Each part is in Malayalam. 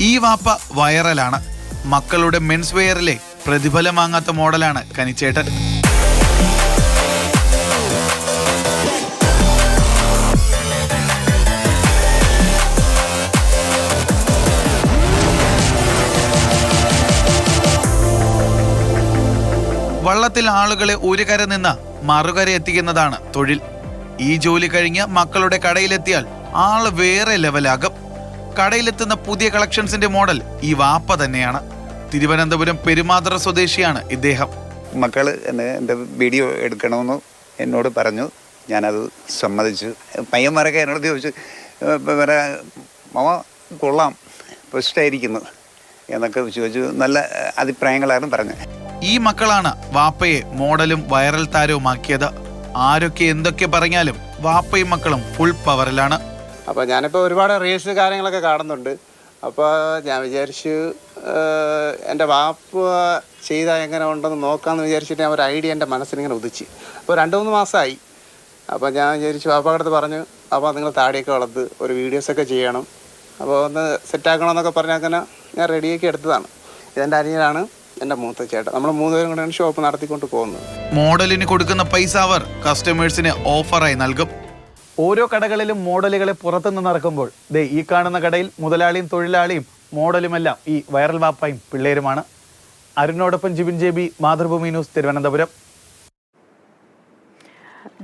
ഈ വാപ്പ വൈറലാണ്. മക്കളുടെ മെൻസ് വെയറിലെ പ്രതിഫലം വാങ്ങാത്ത മോഡലാണ് കനിച്ചേട്ടൻ. വള്ളത്തിൽ ആളുകളെ ഒരു കര നിന്ന് മറുകര എത്തിക്കുന്നതാണ് തൊഴിൽ. ഈ ജോലി കഴിഞ്ഞ് മക്കളുടെ കടയിലെത്തിയാൽ ആൾ വേറെ ലെവലാകും കടയിലെത്തുന്ന പുതിയ കളക്ഷൻസിന്റെ മോഡൽ ഈ വാപ്പ തന്നെയാണ്. തിരുവനന്തപുരം പെരുമാതറ സ്വദേശിയാണ് ഇദ്ദേഹം. മക്കൾ എന്നെ എന്റെ വീഡിയോ എടുക്കണമെന്ന് എന്നോട് പറഞ്ഞു. ഞാനത് സമ്മതിച്ചു. പയ്യന്മാരൊക്കെ എന്നോട് ചോദിച്ചു "ഏ, വേറെ മമ കൊള്ളാം ബെസ്റ്റായിരിക്കുന്നു എന്നൊക്കെ ചോദിച്ചു. നല്ല അഭിപ്രായങ്ങളായിരുന്നു പറഞ്ഞത്. ഈ മക്കളാണ് വാപ്പയെ മോഡലും വൈറൽ താരവുമാക്കിയത്. ആരൊക്കെ എന്തൊക്കെ പറഞ്ഞാലും വാപ്പയും മക്കളും ഫുൾ പവറിലാണ് അപ്പോൾ ഞാനിപ്പോൾ ഒരുപാട് റീൽസ് കാര്യങ്ങളൊക്കെ കാണുന്നുണ്ട്. അപ്പോൾ ഞാൻ വിചാരിച്ചു എന്റെ വാപ്പ ചെയ്താൽ എങ്ങനെ ഉണ്ടെന്ന് നോക്കാമെന്ന് വിചാരിച്ചിട്ട് ഞാൻ ഒരു ഐഡിയ എന്റെ മനസ്സിനിങ്ങനെ ഉദിച്ച്. അപ്പോൾ രണ്ട് മൂന്ന് മാസമായി അപ്പോൾ ഞാൻ വിചാരിച്ചു വാപ്പാടുത്ത് പറഞ്ഞു അപ്പോൾ നിങ്ങൾ താടിയൊക്കെ വളർത്ത് ഒരു വീഡിയോസൊക്കെ ചെയ്യണം. അപ്പോൾ ഒന്ന് സെറ്റാക്കണമെന്നൊക്കെ പറഞ്ഞ അങ്ങനെ ഞാൻ റെഡിയാക്കി എടുത്തതാണ്. ഇതെന്റെ അനിയനാണ് എന്റെ മൂത്ത ചേട്ടൻ. നമ്മൾ മൂന്നുപേരും കൂടെയാണ് ഷോപ്പ് നടത്തിക്കൊണ്ട് പോകുന്നത്. മോഡലിന് കൊടുക്കുന്ന പൈസ അവർ കസ്റ്റമേഴ്സിന് ഓഫറായി നൽകും. ഓരോ കടകളിലും മോഡലുകളെ പുറത്തുനിന്ന് നടക്കുമ്പോൾ ദേ ഈ കാണുന്ന കടയിൽ മുതലാളിയും തൊഴിലാളിയും മോഡലുമെല്ലാം ഈ വൈറൽ വാപ്പായും പിള്ളേരുമാണ്. അരുണോടൊപ്പം Jibin J B Mathrubhumi news Thiruvananthapuram.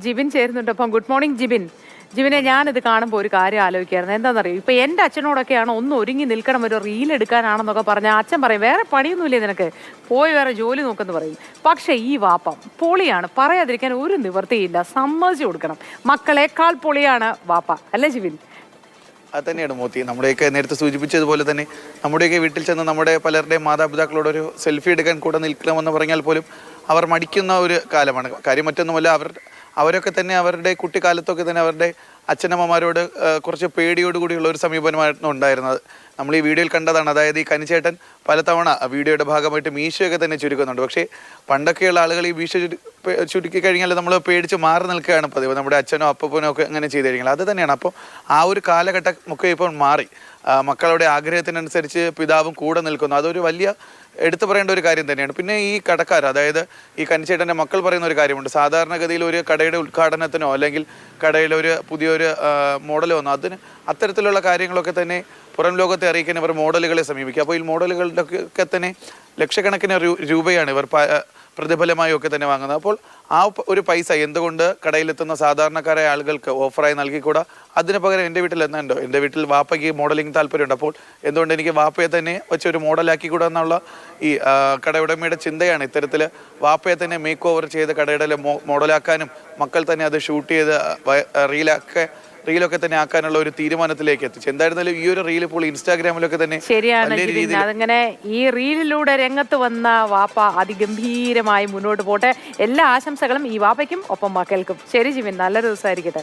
Jibin ചേരുന്നുണ്ട്. Good morning Jibin. ജിബിനെ ഞാനിത് കാണുമ്പോൾ ഒരു കാര്യം ആലോചിക്കായിരുന്നു. എന്താണെന്നറിയോ ഇപ്പൊ എന്റെ അച്ഛനോടൊക്കെയാണ് ഒന്ന് ഒരുങ്ങി നിൽക്കണം ഒരു റീൽ എടുക്കാനാണെന്നൊക്കെ പറഞ്ഞാൽ അച്ഛൻ പറയും വേറെ പണിയൊന്നുമില്ലേ നിനക്ക്? പോയി വേറെ ജോലി നോക്കെന്ന് പറയും. പക്ഷേ ഈ വാപ്പം പൊളിയാണ്. പറയാതിരിക്കാൻ ഒരു നിവൃത്തിയില്ല. സമ്മതിച്ചു കൊടുക്കണം. മക്കളെക്കാൾ പൊളിയാണ് വാപ്പ. അല്ലേ ജിവിൻ? അത് തന്നെയാണ് മോത്തി. നമ്മുടെയൊക്കെ നേരത്തെ സൂചിപ്പിച്ചതുപോലെ തന്നെ നമ്മുടെയൊക്കെ വീട്ടിൽ ചെന്ന് നമ്മുടെ പലരുടെയും മാതാപിതാക്കളോടൊരു സെൽഫി എടുക്കാൻ കൂടെ നിൽക്കണമെന്ന് പറഞ്ഞാൽ പോലും അവർ മടിക്കുന്ന ഒരു കാലമാണ്. കാര്യം മറ്റൊന്നുമല്ല അവർ അവരൊക്കെ തന്നെ അവരുടെ കുട്ടിക്കാലത്തൊക്കെ തന്നെ അവരുടെ അച്ഛനമ്മമാരോട് കുറച്ച് പേടിയോട് കൂടിയുള്ള ഒരു സമീപനമായിരുന്നു ഉണ്ടായിരുന്നത്. നമ്മൾ ഈ വീഡിയോയിൽ കണ്ടതാണ്. അതായത് ഈ കനിച്ചേട്ടൻ പലതവണ വീഡിയോയുടെ ഭാഗമായിട്ട് മീശയൊക്കെ തന്നെ ചുരുക്കുന്നുണ്ട്. പക്ഷേ പണ്ടൊക്കെയുള്ള ആളുകൾ ഈ മീശ ചുരുക്കി കഴിഞ്ഞാൽ നമ്മൾ പേടിച്ച് മാറി നിൽക്കുകയാണ് പതിവ്. നമ്മുടെ അച്ഛനോ അപ്പനോ ഒക്കെ അങ്ങനെ ചെയ്ത് കഴിഞ്ഞാൽ അത് തന്നെയാണ്. അപ്പോൾ ആ ഒരു കാലഘട്ടം ഒക്കെ ഇപ്പോൾ മാറി. മക്കളുടെ ആഗ്രഹത്തിനനുസരിച്ച് പിതാവും കൂടെ നിൽക്കുന്നു. അതൊരു വലിയ എടുത്തു പറയേണ്ട ഒരു കാര്യം തന്നെയാണ്. പിന്നെ ഈ കടക്കാർ അതായത് ഈ കനിച്ചേട്ടന്റെ മക്കൾ പറയുന്ന ഒരു കാര്യമുണ്ട്. സാധാരണഗതിയിൽ ഒരു കടയുടെ ഉദ്ഘാടനത്തിനോ അല്ലെങ്കിൽ കടയിലെ ഒരു പുതിയൊരു മോഡലോ വന്നോ അതിന് അത്തരത്തിലുള്ള കാര്യങ്ങളൊക്കെ തന്നെ പുറം ലോകത്തെ അറിയിക്കാൻ ഇവർ മോഡലുകളെ സമീപിക്കുക. അപ്പോൾ ഈ മോഡലുകളുടെ ഒക്കെ തന്നെ ലക്ഷക്കണക്കിന് രൂപയാണ് ഇവർ പ്രതിഫലമായി ഒക്കെ തന്നെ വാങ്ങുന്നത്. അപ്പോൾ ആ ഒരു പൈസ എന്തുകൊണ്ട് കടയിലെത്തുന്ന സാധാരണക്കാരായ ആളുകൾക്ക് ഓഫറായി നൽകിക്കൂടാ? അതിന് പകരം എന്റെ വീട്ടിൽ എന്നുണ്ടോ എന്റെ വീട്ടിൽ വാപ്പയ്ക്ക് മോഡലിംഗ് താല്പര്യമുണ്ട്. അപ്പോൾ എന്തുകൊണ്ട് എനിക്ക് വാപ്പയെ തന്നെ വെച്ച് ഒരു മോഡലാക്കി കൂടാ എന്നുള്ള ഈ കടയുടമയുടെ ചിന്തയാണ്. ഇത്തരത്തിൽ വാപ്പയെ തന്നെ മേക്ക് ഓവർ ചെയ്ത് കടയുടെ മോഡലാക്കാനും മക്കൾ തന്നെ അത് ഷൂട്ട് ചെയ്ത് വ- റീലൊക്കെ തന്നെ ആക്കാനുള്ള ഒരു തീരുമാനത്തിലേക്ക് എത്തിച്ചു. എന്തായിരുന്നാലും ഈ ഒരു റീൽ ഇപ്പോൾ ഇൻസ്റ്റാഗ്രാമിലൊക്കെ തന്നെ ശരിയാണ് അതങ്ങനെ ഈ റീലിലൂടെ രംഗത്ത് വന്ന വാപ്പ അതിഗംഭീരമായി മുന്നോട്ട് പോട്ടെ. എല്ലാ ആശംസകളും ഈ വാപ്പയ്ക്കും ഒപ്പം മക്കൾക്കും ശരി ജിമിൻ നല്ലൊരു ദിവസമായിരിക്കട്ടെ.